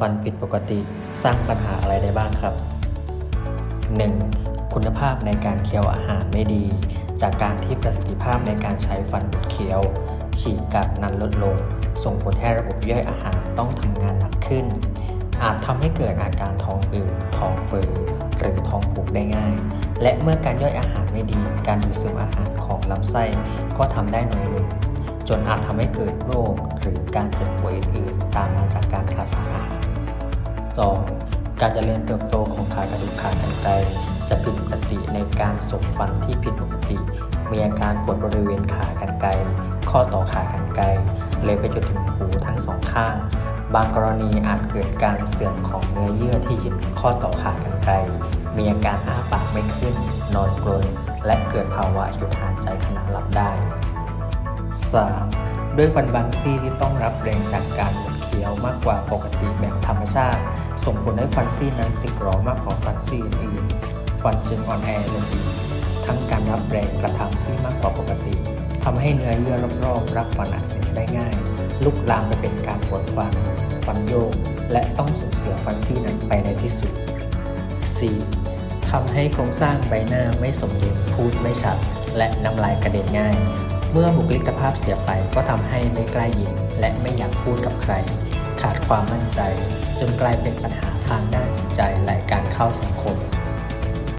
ฟันผิดปกติสร้างปัญหาอะไรได้บ้างครับ 1. คุณภาพในการเคี้ยวอาหารไม่ดี จากการที่ประสิทธิภาพในการใช้ฟันบดเคี้ยว ฉีกกัดนั้นลดลง ส่งผลให้ระบบย่อยอาหารต้องทำงานหนักขึ้น อาจทำให้เกิดอาการท้องอืดท้องเฟ้อหรือท้องผูกได้ง่าย และเมื่อการย่อยอาหารไม่ดี การดูดซึมอาหารของลำไส้ก็ทำได้น้อยลงจนอาจทำให้เกิดโรคหรือการเจ็บป่วยอื่นๆ ตามมาจากการ 2. การเจริญเติบโตของขากระดูกขากรรไกรจะผิดปกติในการสบฟันที่ผิดปกติ มีอาการปวดบริเวณขากรรไกรข้อต่อขากรรไกรเลยไปจนถึงหูทั้งสองข้าง บางกรณีอาจเกิดการเสื่อมของเนื้อเยื่อที่ยึดข้อต่อขากรรไกรมีอาการอ้าปากไม่ขึ้น นอนกรนและเกิดภาวะหยุดหายใจขณะหลับได้ 3. ด้วยฟันบางซี่ที่ต้องรับแรงจากการ เขียวมากกว่าปกติแบบธรรมชาติ ส่งผลให้ฟันซี่นั้นสึกหรอมากกว่าฟันซี่อื่น ฟันจึงอ่อนแอลงอีก ทั้งการรับแรงกระทำที่มากกว่าปกติทำให้เนื้อเยื่อรอบๆรับฟันอักเสบได้ง่าย ลุกลามไปเป็นการปวดฟัน ฟันโยก และต้องสูญเสียฟันซี่นั้นไปในที่สุด 4. ทำให้โครงสร้างใบหน้าไม่สมดุลพูดไม่ชัด และน้ำลายกระเด็นง่าย เมื่อบุคลิกภาพเสียไปก็ทำให้ไม่กล้ายิ้มและไม่อยากพูดกับใคร ขาดความมั่นใจ จนกลายเป็นปัญหาทางด้านจิตใจและการเข้าสังคม